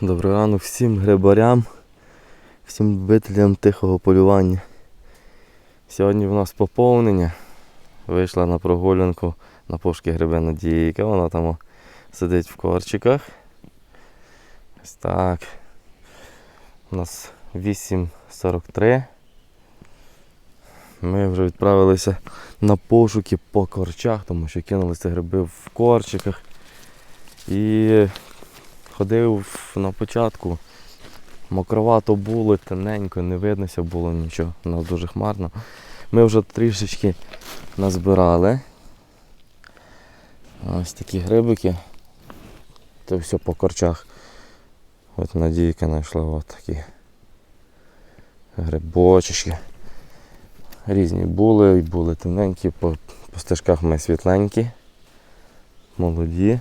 Добрий ранок всім грибарям, всім любителям тихого полювання. Сьогодні в нас поповнення. Вийшла на прогулянку на пошуки гриби Надійка. Вона там сидить в корчиках. Ось так. У нас 8.43. Ми вже відправилися на пошуки по корчах, тому що кинулися гриби в корчиках. І ходив на початку. Мокровато було, темненько, не виднося було нічого, у нас дуже хмарно. Ми вже трішечки назбирали. Ось такі грибики. Це все по корчах. От Надійка знайшла от такі грибочки. Різні були, і були темненькі, по, по стежках ми світленькі, молоді.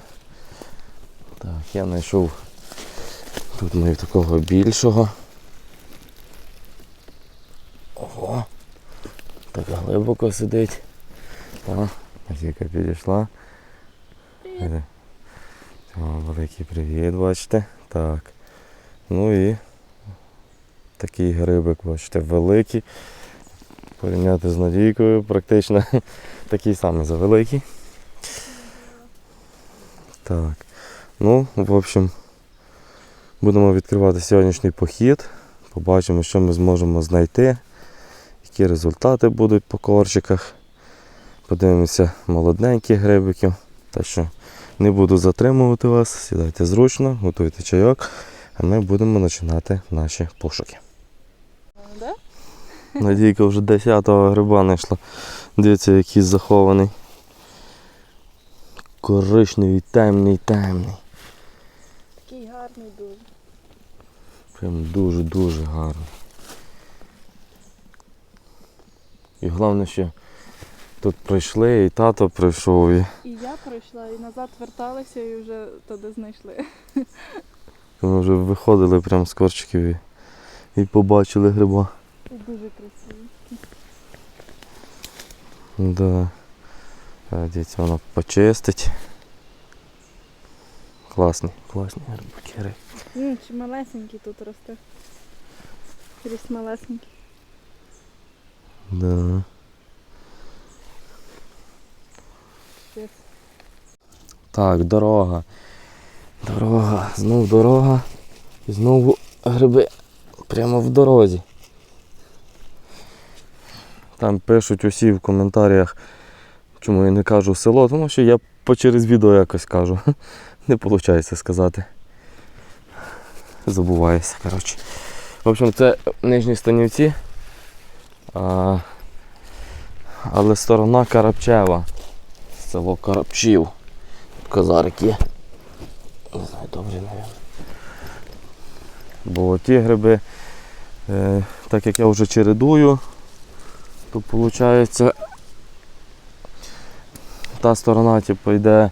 Так, я знайшов тут маю такого більшого. Ого, так глибоко сидить. Так, Надійка підійшла. Е, Великий привіт, бачите. Так. Ну і такий грибик, бачите, великий. Порівняти з Надійкою, практично такий самий завеликий. Так. Ну, в общем, будемо відкривати сьогоднішній похід. Побачимо, що ми зможемо знайти, які результати будуть по корчиках. Подивимося молоденьких грибиків. Так що не буду затримувати вас, сідайте зручно, готуйте чайок, а ми будемо починати наші пошуки. Надійка вже 10-го гриба знайшла. Дивіться, який захований. Коричневий, темний, темний. Такий гарний дуже. Прям дуже-дуже гарно. І головне, що тут прийшли, і тато прийшов, і І я пройшла, і назад верталася, і вже туди знайшли. ми вже виходили прямо з корчиків і, і побачили гриба. І дуже красивий. Да. А, Дивіться, воно почистить. Класні, класні грибки. Ну, чи малесенький тут росте. Ріс малесенький. Да. Щас. Так, дорога. Дорога, знов дорога. І знову гриби прямо в дорозі. Там пишуть усі в коментарях, чому я не кажу село, тому що я по через відео якось кажу. Не виходить сказати. Забувається, коротше. В общем, це нижні станівці. А, але сторона Карапчева. Село Карапчів. Козарик. Не знаю, добре, навіть. Бо ті гриби, е, так як я вже чередую, то виходить та сторона типу, йде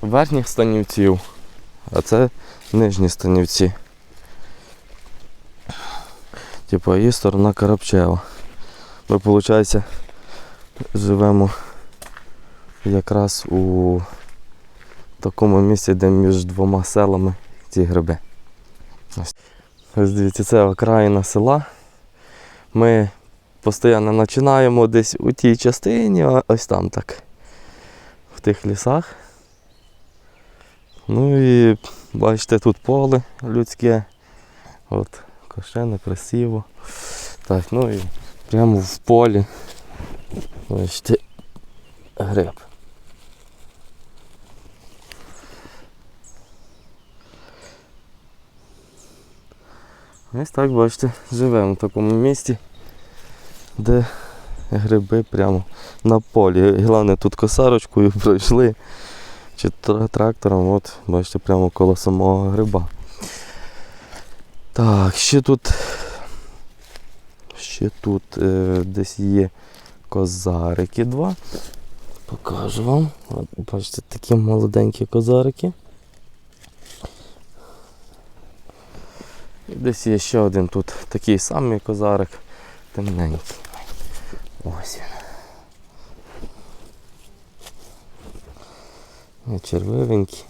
верхніх станівців, а це нижні станівці. Типу, і сторона Карапчева. Ми, виходить, живемо якраз у такому місці, де між двома селами ці гриби. Ось, дивіться, це окраїна села. Ми постійно починаємо десь у тій частині, а ось там так. В тих лісах. Ну і бачите, тут поле людське. От, кошене, красиво. Так, ну і прямо в полі. Бачите, гриб. Ось так, бачите, живемо в такому місці, де гриби прямо на полі. Головне тут косарочкою пройшли чи трактором, от, бачите, прямо коло самого гриба. Так, ще тут ще тут е, десь є козарики два. Покажу вам. От, бачите, такі молоденькі козарики. І десь є ще один тут такий самий козарик, темненький. Ось він. Червивенький.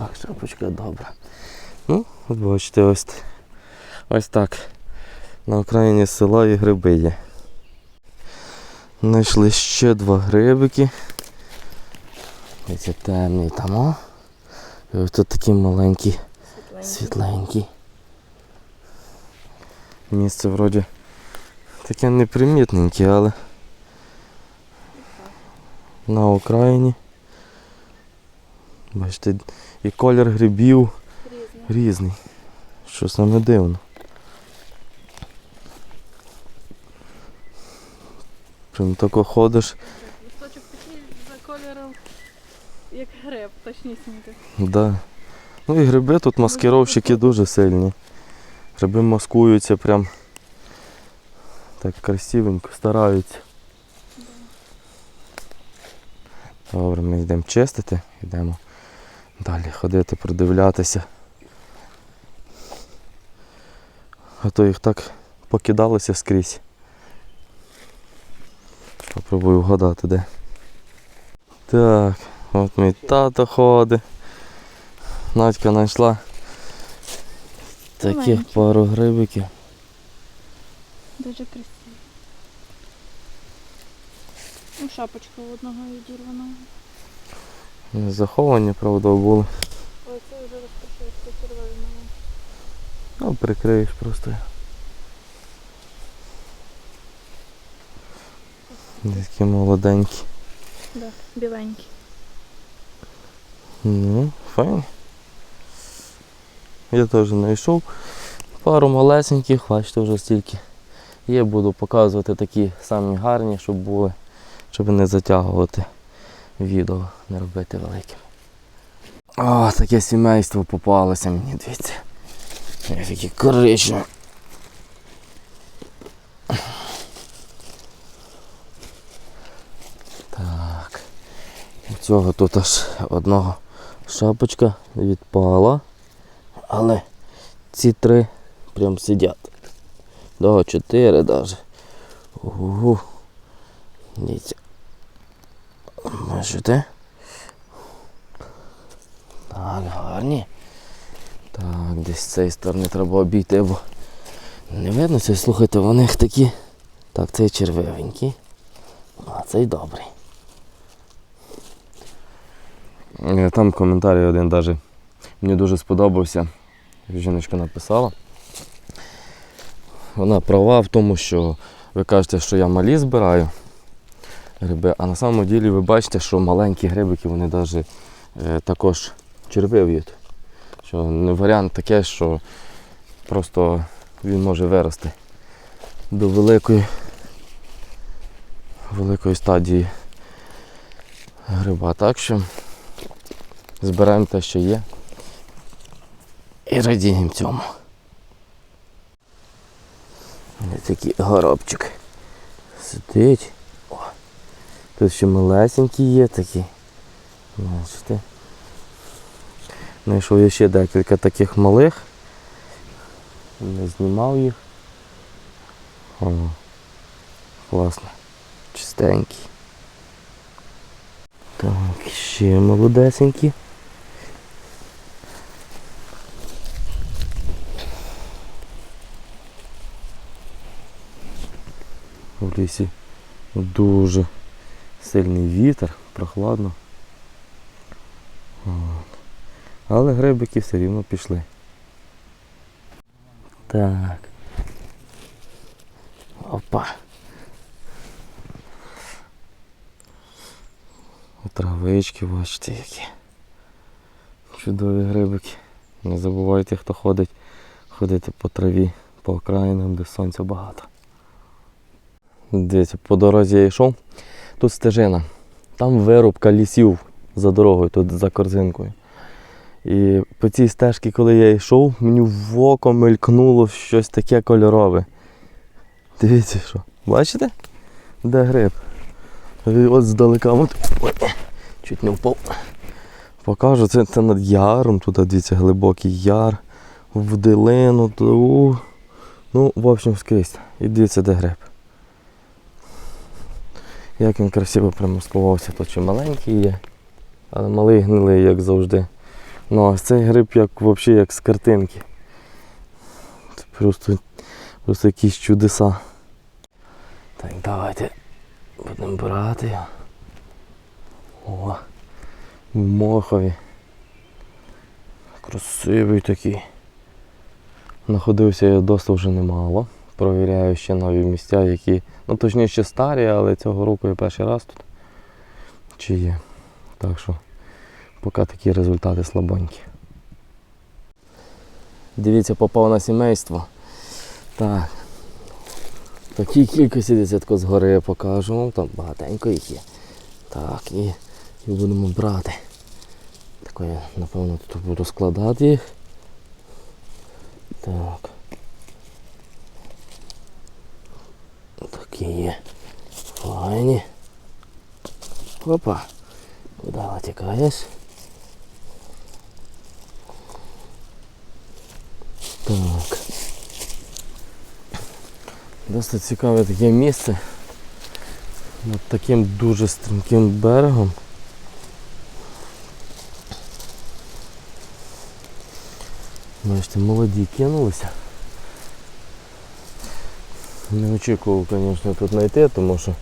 Так, шапочка добра. Ну, от бачите, ось, ось так. На окраїні села і гриби є. Знайшли ще два грибики. Ці темні там, о. І ось тут такі маленькі, світленькі. Місце вроді таке непримітненьке, але на окраїні. Бачите, і колір грибів Різні. різний. Що саме дивно. Прям тако ходиш, Листочок такий за кольором, як гриб, точнісінько. да. Ну і гриби тут маскировщики дуже сильні. Гриби маскуються прям так красивенько, стараються. Добре, ми йдемо чистити, йдемо далі ходити, продивлятися. А то їх так покидалося скрізь. Попробую вгадати де. Так, от мій тато ходить. Надька знайшла таких пару грибиків. Дуже красиво. Ну, шапочка у одного відірваного. Не заховані, правда, були. Ой, це вже розпочається червоного. Ну, прикриєш просто. Такі молоденькі. Да, біленький. Ну, файні. Я теж знайшов пару малесеньких, бачите, вже стільки. Є, буду показувати такі самі гарні, щоб були, щоб не затягувати відео, не робити великим. О, таке сімейство попалося мені, дивіться. Які коричневі. Так. Цього тут аж одного шапочка відпала. Але ці три прям сидять. До чотири навіть. Угу. Дивіться. Бачите? Так, гарні. Так, десь з цієї сторони треба обійти, бо не видно це. Слухайте, вони такі. Так, цей червивенький. А цей добрий. Е, Там коментарій один даже мені дуже сподобався. Жіночка написала. Вона права в тому, що ви кажете, що я малі збираю гриби, а на самому ділі ви бачите, що маленькі грибики вони навіть е, також червивіють. Що не варіант таке, що просто він може вирости до великої, великої стадії гриба. Так що збираємо те, що є. І радіємо цьому. Ось такий горобчик. Сидить. Тут ще малесенькі є такі. Бачите. Знайшов я ще декілька таких малих. Не знімав їх. О, класно. Чистенький. Так, ще молодесенькі. В лісі дуже сильний вітер, прохладно. Але грибики все рівно пішли. Так. Опа. Травички, бачите які. Чудові грибики. Не забувайте, хто ходить, ходити по траві, по окраїнам, де сонця багато. Дивіться, по дорозі я йшов. Тут стежина. Там вирубка лісів за дорогою, тут за корзинкою. І по цій стежці, коли я йшов, мені в око мелькнуло щось таке кольорове. Дивіться що. Бачите? Де гриб? От здалека от, ой, чуть не впав. Покажу, це, це над яром, тут дивіться, глибокий яр, в долину, то, у. ну, в общем, скрізь. І дивіться, де гриб. Як він красиво примаскувався, тут ще маленький є, але малий гнилий, як завжди. Ну, а цей гриб як взагалі як з картинки. Це просто, просто якісь чудеса. Так, давайте будемо брати. О, мохові. Красивий такий. Находився я досить вже немало. Провіряю ще нові місця, які, ну точніше старі, але цього року я перший раз тут. Чи є. Так що поки такі результати слабонькі. Дивіться, попав на сімейство. Так. Такій кількості десятко згори я покажу вам, там багатенько їх є. Так, і, і будемо брати. Тако я, напевно, тут буду складати їх. Так. Такі є. Файні. Опа. Куди витікаєш? Так. Досить цікаве таке місце. Над таким дуже стрімким берегом. Бачите, молоді кинулися. Не очікував, звісно, тут знайти, тому що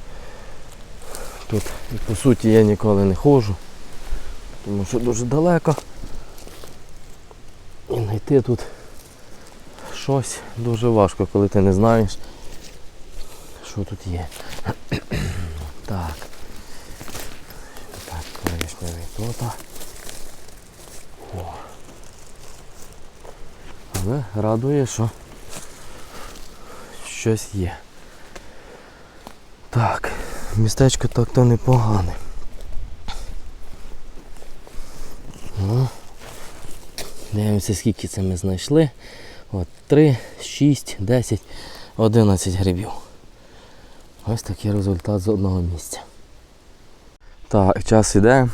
тут по суті я ніколи не ходжу, тому що дуже далеко. І знайти тут щось дуже важко, коли ти не знаєш, що тут є. так. Так, коричневий тут. Але радує, що щось є. Так, містечко так-то непогане. Ну, дивимося, скільки це ми знайшли. От 3, 6, 10, 11 грибів. Ось такий результат з одного місця. Так, час іде.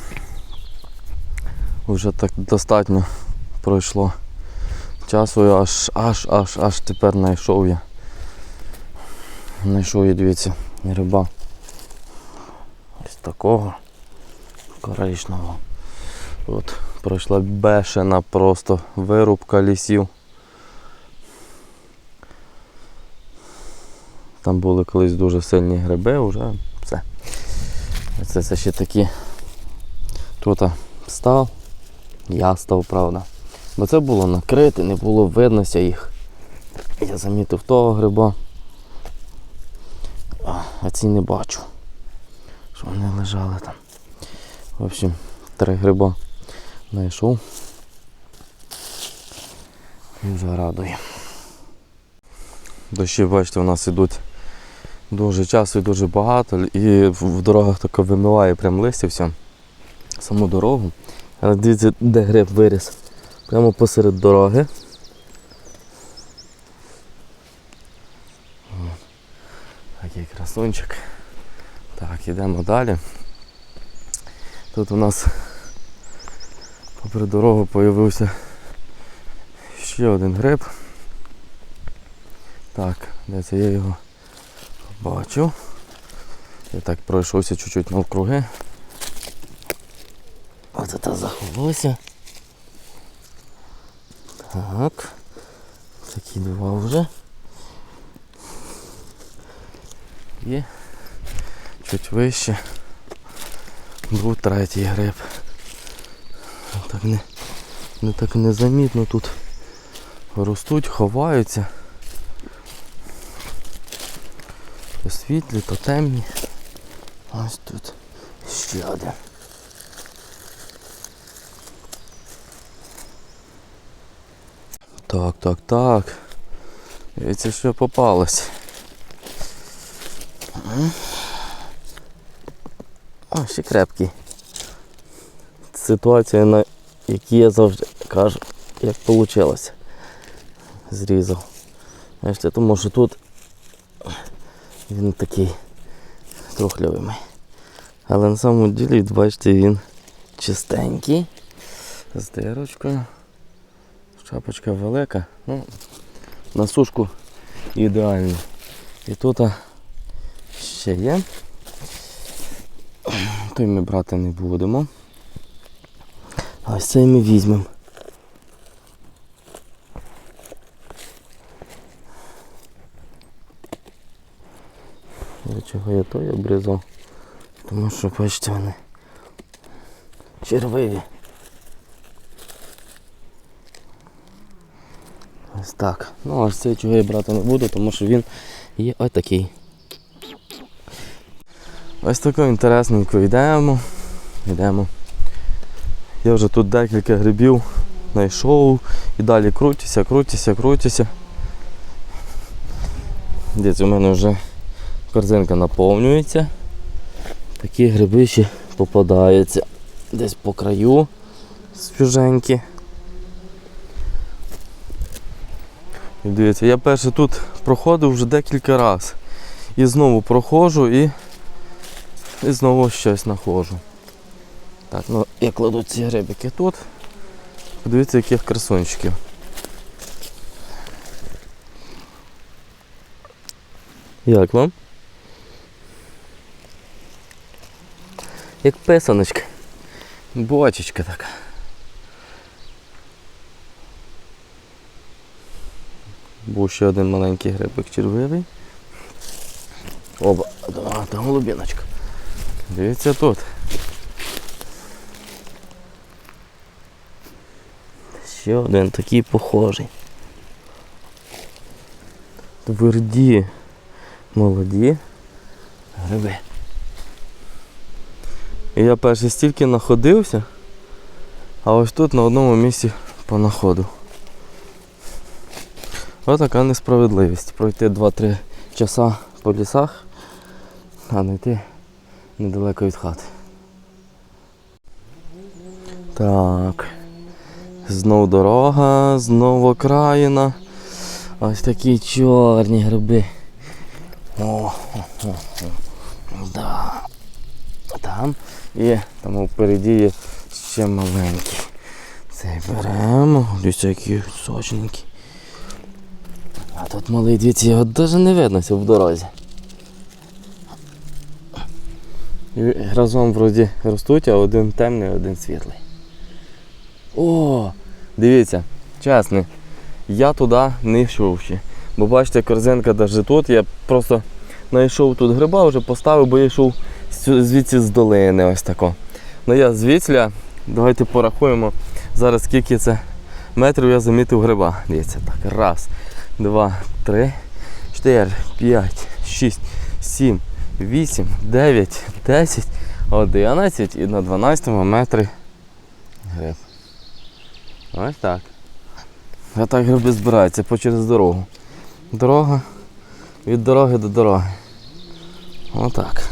Вже так достатньо пройшло часу, аж аж аж аж тепер знайшов я. Знайшов я, дивіться, гриба. Ось такого коричного. От пройшла бешена просто вирубка лісів. Там були колись дуже сильні гриби, вже все. Це, це ще такі. Тут став, я став, правда. Бо це було накрите, не було виднося їх. Я замітив того гриба. А, ці не бачу. Що вони лежали там. В общем, три гриба знайшов. І вже радує. Дощі, бачите, у нас ідуть дуже часто і дуже багато. І в дорогах таке вимиває прям листя все. Саму дорогу. Але дивіться, де гриб виріс. Прямо посеред дороги. Такий красунчик. Так, йдемо далі. Тут у нас попри дорогу з'явився ще один гриб. Так, де це я його бачу. Я так пройшовся чуть-чуть навкруги. Ось це заховався. Так. Такі два вже. Є. Чуть вище. Був третій гриб. Так не, не так незамітно тут ростуть, ховаються. То світлі, то темні. Ось тут ще один. Так, так, так. Дивіться, що попалось. М. О, ще крепкий. Ситуація, на якій я завжди кажу, як вийшло. Зрізав. Бачите, тому що тут він такий трухлявий. Але на самому ділі, бачите, він чистенький. З дирочкою. Шапочка велика. Ну, на сушку ідеально. І тут а, ще є. Той ми брати не будемо. А ось цей ми візьмемо. Чого я той обрізав? Тому що бачите вони червиві. Ось так. Ну аж цей чого я брати не буду, тому що він є ось такий. Ось таку інтересненько йдемо. Йдемо. Я вже тут декілька грибів знайшов і далі крутюся, крутюся, крутюся. Десь у мене вже корзинка наповнюється. Такі гриби ще попадаються десь по краю свіженькі. І дивіться, я перше тут проходив вже декілька разів. І знову проходжу і, і знову щось знаходжу. Так, ну я кладу ці грибики тут. Подивіться, яких красунчиків. Як вам? Як писаночка. Бочечка така. Був ще один маленький грибик червивий. Оба, да, та голубіночка. Дивіться тут. Ще один такий похожий. Тверді, молоді гриби. І я перше стільки находився, а ось тут на одному місці понаходив. Ось така несправедливість. Пройти 2-3 часа по лісах, а не йти недалеко від хати. Так. Знов дорога, знову окраїна. Ось такі чорні гриби. О, о, о, о. Да. Там і там впереді є ще маленький. Цей беремо. Дивіться, сочненькі. А тут малий дивіться, його навіть не видно в дорозі. І разом вроді ростуть, а один темний, один світлий. О, дивіться, чесно, я туди не йшов ще. Бо бачите, корзинка навіть тут. Я просто знайшов тут гриба, вже поставив, бо я йшов звідси з долини ось тако. Ну я звідсля, давайте порахуємо зараз скільки це метрів я замітив гриба. Дивіться, так. Раз, два, три, чотири, п'ять, шість, сім, вісім, дев'ять, десять, одинадцять і на 12 метрі гриб. Ось так. А так гриби збираються по через дорогу. Дорога від дороги до дороги. Отак.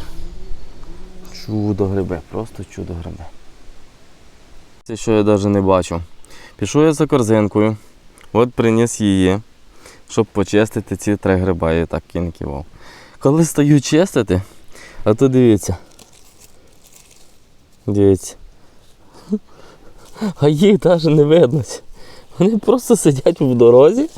Чудо гриби, просто чудо гриби. Це що я навіть не бачу. Пішов я за корзинкою, от приніс її, щоб почистити ці три гриба, я так кінківав. Коли стою чистити, а то дивіться. Дивіться. А їх навіть не видно. Вони просто сидять в дорозі.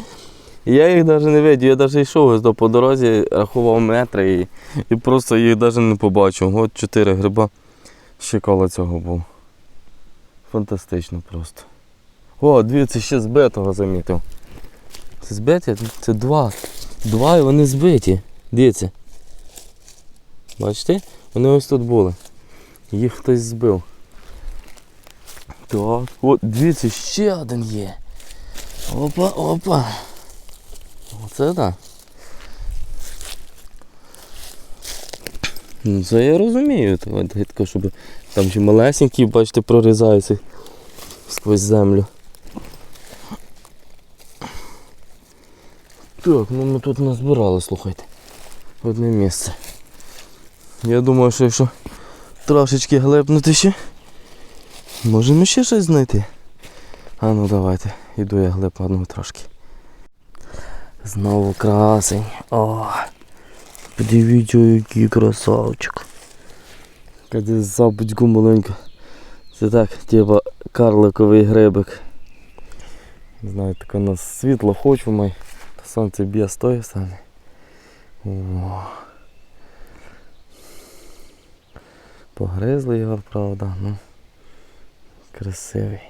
Я їх навіть не видів. Я навіть йшов по дорозі, рахував метри і, і просто їх навіть не побачив. От чотири гриба ще коло цього був. Фантастично просто. О, дивіться, ще збитого замітив. Це збиті? Це два. Два і вони збиті. Дивіться. Бачите? Вони ось тут були. Їх хтось збив. Так, от дивіться, ще один є. Опа, опа. Оце так. Ну це я розумію, гидко, щоб там ще малесенькі, бачите, прорізаються сквозь землю. Так, ну ми тут назбирали, слухайте. Одне місце. Я думаю, що якщо трошечки глибнути ще, можемо ще щось знайти. А ну давайте, іду я глибну трошки. Знову красень. О, подивіться, який красавчик. Каді започку маленька. Це так, типа карликовий грибик. Не знаю, таке у нас світло хоч май. Сонце б'є з тої сторони. О. Погризли його, правда, ну. Красивий.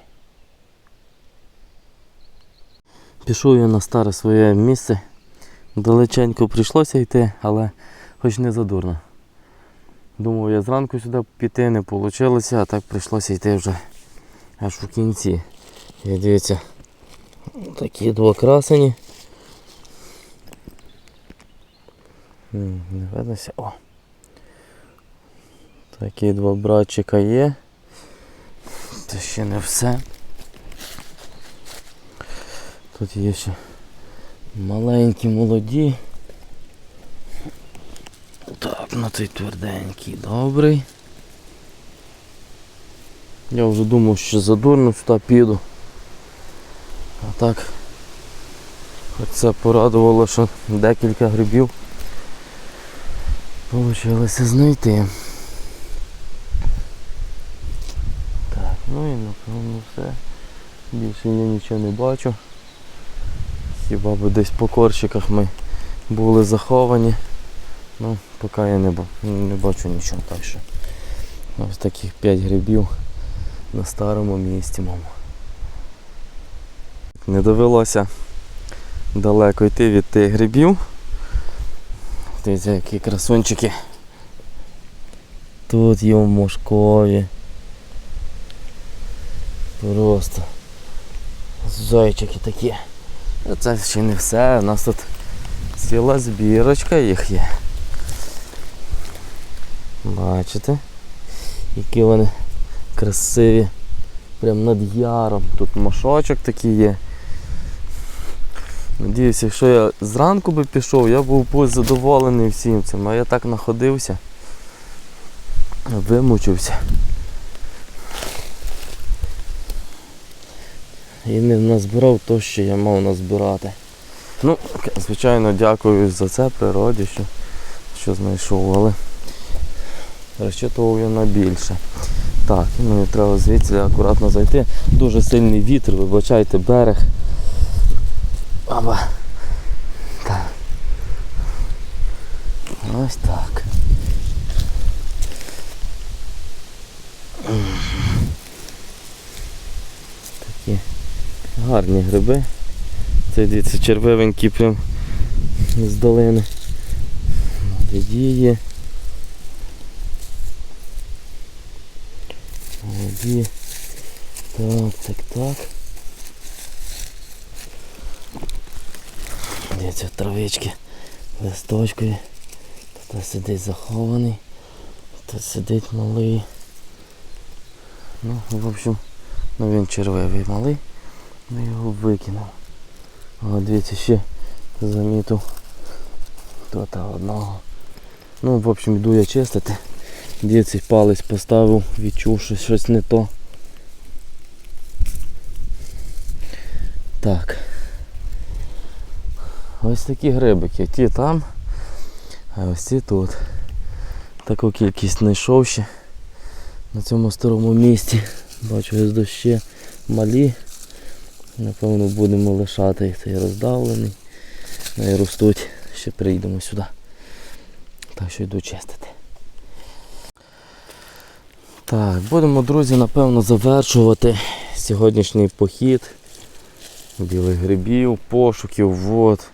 Пішов я на старе своє місце. Далеченько прийшлося йти, але хоч не задурно. Думав я зранку сюди піти, не вийшло, а так прийшлося йти вже аж у кінці. І дивіться, такі два красені. Не виднося. О. Такі два братчика є. Це ще не все. Тут є ще маленькі молоді. Так, на цей тверденький, добрий. Я вже думав, що задурно сюди піду. А так. Хоч це порадувало, що декілька грибів вийшло знайти. Так, ну і напевно все. Більше я нічого не бачу. Хіба би десь по корчиках ми були заховані. Ну, поки я не, не бачу нічого, так що ось таких 5 грибів на старому місці, мамо. Не довелося далеко йти від тих грибів. Дивіться, які красунчики. Тут є в Мошкові. Просто зайчики такі. А Це ще не все, у нас тут ціла збірочка їх є. Бачите? Які вони красиві. Прям над яром. Тут мошочок такий є. Надіюся, якщо я зранку би пішов, я був би задоволений всім цим, а я так находився. Вимучився. І не назбирав то, що я мав назбирати. Ну, звичайно, дякую за це природі, що, що знайшов, але розчитував я на більше. Так, мені треба звідси акуратно зайти. Дуже сильний вітер, вибачайте берег. Аба. Так. Ось так. Такі гарні гриби. Це дивіться червивенькі прям з долини. Молоді. Молоді. Так, так, так. Дивіться, травички листочкові. Тут сидить захований. Тут сидить малий. Ну, в общем, ну він червивий малий. Ми його викинув. О, дивіться, ще замітив тут одного. Ну, в общем, йду я чистити. Дивіться, палець поставив, відчув, що щось не то. Так. Ось такі грибики. Ті там, а ось ці тут. Таку кількість знайшов ще на цьому старому місці. Бачу, ось дощі малі. Напевно будемо лишати їх цей роздавлений. І ростуть, ще прийдемо сюди. Так що йду чистити. Так, будемо, друзі, напевно, завершувати сьогоднішній похід білих грибів, пошуків, вод.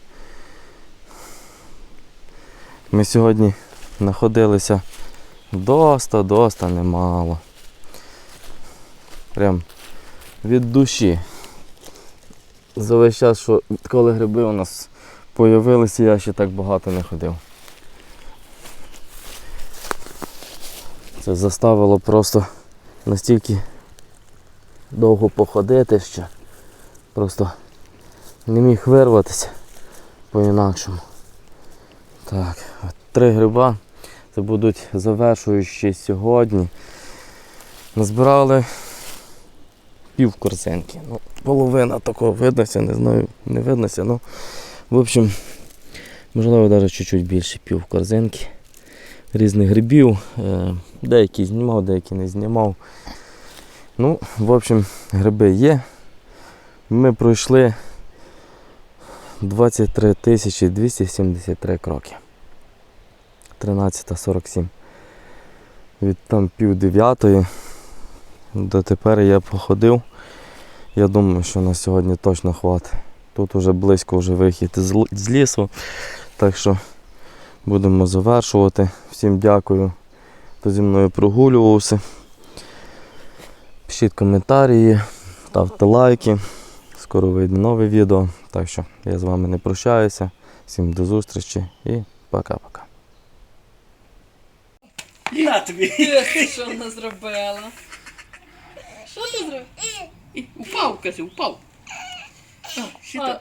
Ми сьогодні знаходилися доста-доста немало. Прям від душі. За весь час, що коли гриби у нас появилися, я ще так багато не ходив. Це заставило просто настільки довго походити, що просто не міг вирватися по-інакшому. Так, три гриба. Це будуть завершуючі сьогодні. Назбирали пів корзинки. Ну, половина такого виднося, не знаю, не виднося, ну в общем, можливо навіть чуть-чуть більше пів корзинки різних грибів. Е, Деякі знімав, деякі не знімав. Ну, в общем, гриби є. Ми пройшли 23 тисячі 273 кроки. 13.47. Від там пів дев'ятої до тепер я походив. Я думаю, що на сьогодні точно хватить. Тут вже близько вже вихід з лісу. Так що будемо завершувати. Всім дякую хто зі мною прогулювався. Пишіть коментарі, ставте лайки. Скоро вийде нове відео. Так що я з вами не прощаюся. Всім до зустрічі і пока-пока. На тобі. Ти що вона зробила? Що ти зробила? Упав, каже, упав. А.